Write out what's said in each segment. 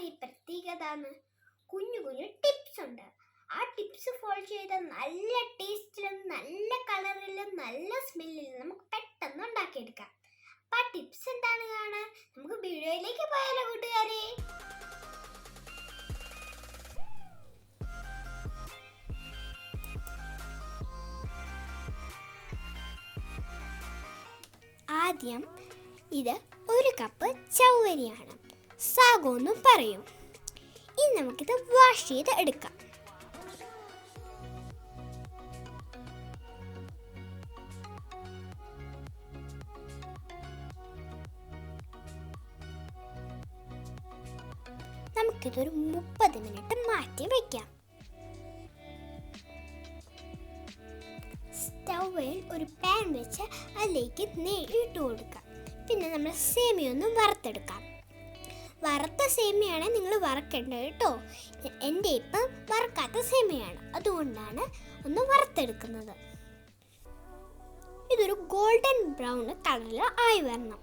എന്താണ് ഈ പ്രത്യേകത എന്ന് കുഞ്ഞു കുഞ്ഞു ടിപ്സ് ഉണ്ട്. ആ ടിപ്സ് ഫോളോ ചെയ്ത നല്ല ടേസ്റ്റിലും നല്ല കളറിലും നല്ല സ്മെല്ലിലും നമുക്ക് പെട്ടെന്ന് ഉണ്ടാക്കിയെടുക്കാം. അപ്പൊ ആ ടിപ്സ് എന്താണ് കാണാൻ? നമുക്ക് വീഡിയോയിലേക്ക് പോയാലോ കൂട്ടുകാരെ? ആദ്യം ഇത് ഒരു കപ്പ് ചൗവരിയാണ് സാഗോ എന്നും പറയും. ഇനി നമുക്കിത് വാഷ് ചെയ്ത് എടുക്കാം. നമുക്കിതൊരു മുപ്പത് മിനിറ്റ് മാറ്റി വയ്ക്കാം സ്റ്റൗവിൽ ഒരു പാൻ വെച്ച് അതിലേക്ക് നെയ്യ് ഇട്ട് കൊടുക്കാം. പിന്നെ നമ്മൾ സേമിയൊന്നും വറുത്തെടുക്കാം. വറുത്ത സേമിയാണ് നിങ്ങൾ വറക്കേണ്ടത് കേട്ടോ. എന്റെ ഇപ്പം വറക്കാത്ത സേമിയാണ്. അതുകൊണ്ടാണ് ഒന്ന് വറുത്തെടുക്കുന്നത്. ഇതൊരു ഗോൾഡൻ ബ്രൗൺ കളറിൽ ആയി വരണം.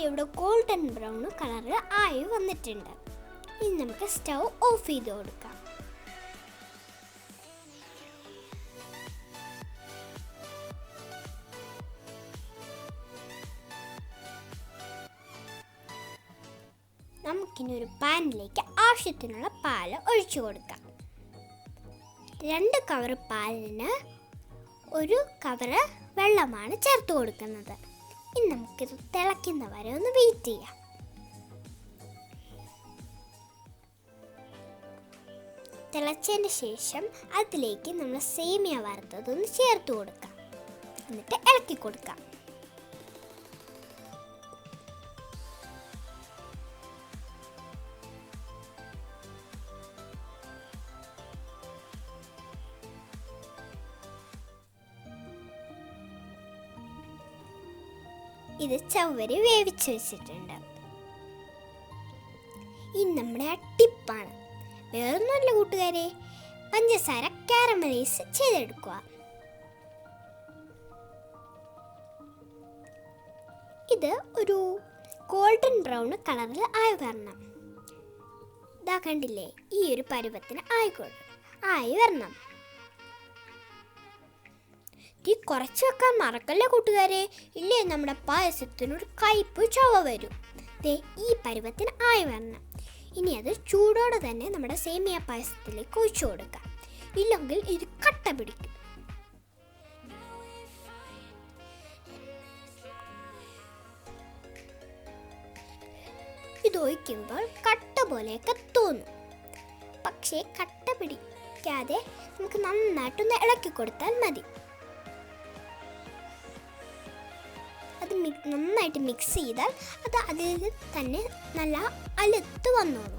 ഇവിടെ ഗോൾഡൻ ബ്രൗൺ കളറിൽ ആയി വന്നിട്ടുണ്ട്. ഇനി നമുക്ക് സ്റ്റൗ ഓഫ് ചെയ്ത് കൊടുക്കാം. നമുക്കിനി ഒരു പാനിലേക്ക് ആവശ്യത്തിനുള്ള പാൽ ഒഴിച്ചു കൊടുക്കാം. രണ്ട് കവർ പാലിന് ഒരു കവറ് വെള്ളമാണ് ചേർത്ത് കൊടുക്കുന്നത്. ഇനി നമുക്കിത് തിളയ്ക്കുന്ന വരെ ഒന്ന് വെയിറ്റ് ചെയ്യാം. തിളച്ചതിന് ശേഷം അതിലേക്ക് നമ്മൾ സേമിയ വറുത്തതൊന്ന് ചേർത്ത് കൊടുക്കാം. എന്നിട്ട് ഇളക്കി കൊടുക്കാം. ഇത് ചവ്വരി വേവിച്ച് വെച്ചിട്ടുണ്ട്. ഇനി നമ്മുടെ അട്ടിപ്പാണ്. ടിപ്പാണ് വേറൊന്നുമല്ല കൂട്ടുകാരെ. പഞ്ചസാര കാരമലൈസ് ചെയ്തെടുക്കുക. ഇത് ഒരു ഗോൾഡൻ ബ്രൗൺ കളറിൽ ആയി വരണം ഇതാ കണ്ടില്ലേ ഈ ഒരു പരുവത്തിന് ആയിക്കോട്ടെ ആയി വരണം തീ കുറച്ച് വെക്കാൻ മറക്കല്ലേ കൂട്ടുകാരെ? ഇല്ലേ നമ്മുടെ പായസത്തിനൊരു കയ്പ് ചവ വരും. ദേ ഈ പരുവത്തിന് ആയി വരണം. ഇനി അത് ചൂടോടെ തന്നെ നമ്മുടെ സേമിയ പായസത്തിലേക്ക് ഒഴിച്ചു കൊടുക്കാം. ഇല്ലെങ്കിൽ ഇത് കട്ട പിടിക്കും. ഇതൊഴിക്കുമ്പോൾ കട്ട പോലെയൊക്കെ തോന്നും. പക്ഷേ കട്ട പിടിക്കാതെ നമുക്ക് നന്നായിട്ടൊന്ന് ഇളക്കി കൊടുത്താൽ മതി. നന്നായിട്ട് മിക്സ് ചെയ്താൽ അത് അതിൽ തന്നെ നല്ല അലുത്ത് വന്നോളും.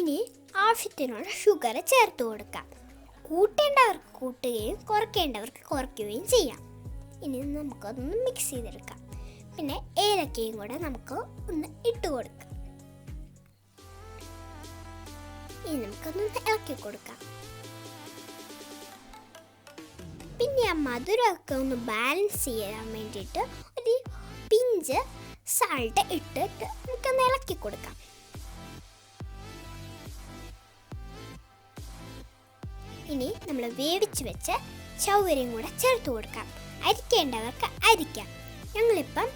ഇനി ആവശ്യത്തിനുള്ള ഷുഗർ ചേർത്ത് കൊടുക്കാം. കൂട്ടേണ്ടവർക്ക് കൂട്ടുകയും കുറയ്ക്കേണ്ടവർക്ക് കുറയ്ക്കുകയും ചെയ്യാം. ഇനി നമുക്കതൊന്ന് മിക്സ് ചെയ്തെടുക്കാം. പിന്നെ ഏലക്കയും കൂടെ നമുക്ക് ഒന്ന് ഇട്ട് കൊടുക്കാം. ഇനി നമുക്കൊന്ന് ഇളക്കി കൊടുക്കാം. പിന്നെ ആ മധുരമൊക്കെ ഒന്ന് ബാലൻസ് ചെയ്യാൻ വേണ്ടിയിട്ട് ഒരു പിഞ്ച് സാൾട്ട് ഇട്ടിട്ട് നമുക്കൊന്ന് ഇളക്കി കൊടുക്കാം. ഇനി നമ്മൾ വേവിച്ച് വെച്ച് ചൗവരയും കൂടെ ചേർത്ത് കൊടുക്കാം. അരിക്കേണ്ടവർക്ക് അരിക്കാം. ഞങ്ങളിപ്പം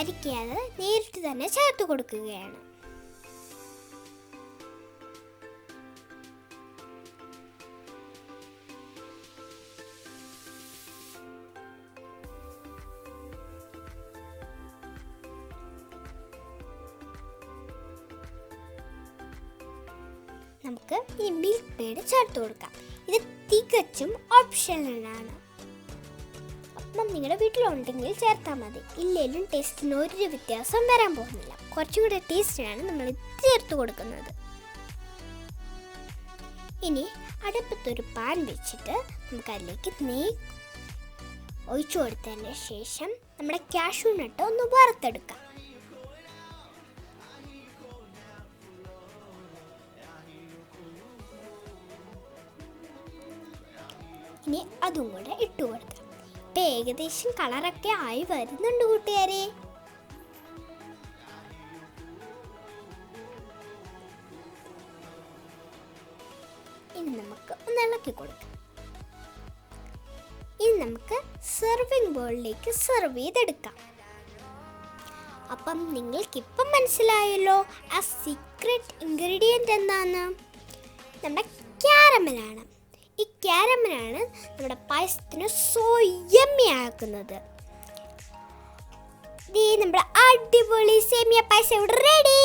അരിക്കാതെ നേരിട്ട് തന്നെ ചേർത്ത് കൊടുക്കുകയാണ്. നമുക്ക് ഈ മിൽക്ക് പേഡ് ചേർത്ത് കൊടുക്കാം. ഇത് തികച്ചും ഓപ്ഷണലാണ് അപ്പം നിങ്ങളുടെ വീട്ടിലുണ്ടെങ്കിൽ ചേർത്താൽ മതി. ഇല്ലെങ്കിലും ടേസ്റ്റിന് ഒരു വ്യത്യാസം വരാൻ പോകുന്നില്ല. കുറച്ചും കൂടെ ടേസ്റ്റിനാണ് നമ്മൾ ചേർത്ത് കൊടുക്കുന്നത്. ഇനി അടുപ്പത്തൊരു പാൻ വെച്ചിട്ട് നമുക്ക് അതിലേക്ക് നെയ് ഒഴിച്ചു കൊടുത്തതിന് ശേഷം നമ്മുടെ കാഷ്യൂ നട്ട് ഒന്ന് വറുത്തെടുക്കാം. അതും കൂടെ ഇട്ട് കൊടുക്കാം. ഇപ്പം ഏകദേശം കളറൊക്കെ ആയി വരുന്നുണ്ട് കൂട്ടുകാരെ. ഇനി നമുക്ക് ഒന്ന് ഇളക്കി കൊടുക്കാം. ഇനി നമുക്ക് സെർവിങ് ബോളിലേക്ക് സെർവ് ചെയ്തെടുക്കാം. അപ്പം നിങ്ങൾക്കിപ്പം മനസ്സിലായല്ലോ ആ സീക്രട്ട് ഇൻഗ്രീഡിയന്റ് എന്താണ്? നമ്മുടെ ക്യാരമലാണ് ഈ ക്യാരമലാണ് നമ്മുടെ പായസത്തിന് സോ യമ്മിയാക്കുന്നത് ദേ നമ്മുടെ അടിപൊളി സേമിയ പായസം ഇവിടെ റെഡി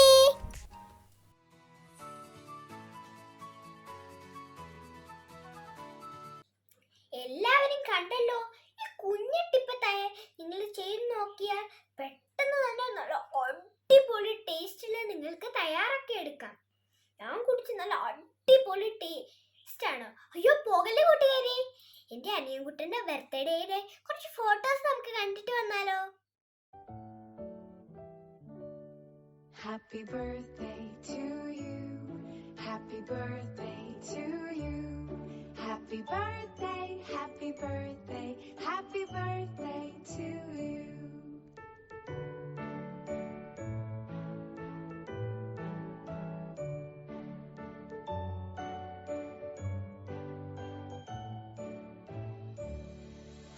എല്ലാവരും കണ്ടല്ലോ? ഈ കുഞ്ഞിട്ടിപ്പത്തായ നിങ്ങൾ ചെയ്ത് നോക്കിയാൽ പെട്ടെന്ന് തന്നെ നല്ല അടിപൊളി ടേസ്റ്റിൽ നിങ്ങൾക്ക് തയ്യാറാക്കി എടുക്കാം. ഞാൻ കുടിച്ച് നല്ല അടിപൊളി ടേസ്റ്റ് ആണ്. അയ്യോ പോകല്ലേ കൂട്ടുകാരി? എന്റെ അനിയൻ കുട്ടന്റെ ബർത്ത്ഡേയിലെ കുറച്ച് ഫോട്ടോസ് നമുക്ക് കണ്ടിട്ട് വന്നാലോ? Happy birthday to you happy birthday to you happy birthday happy birthday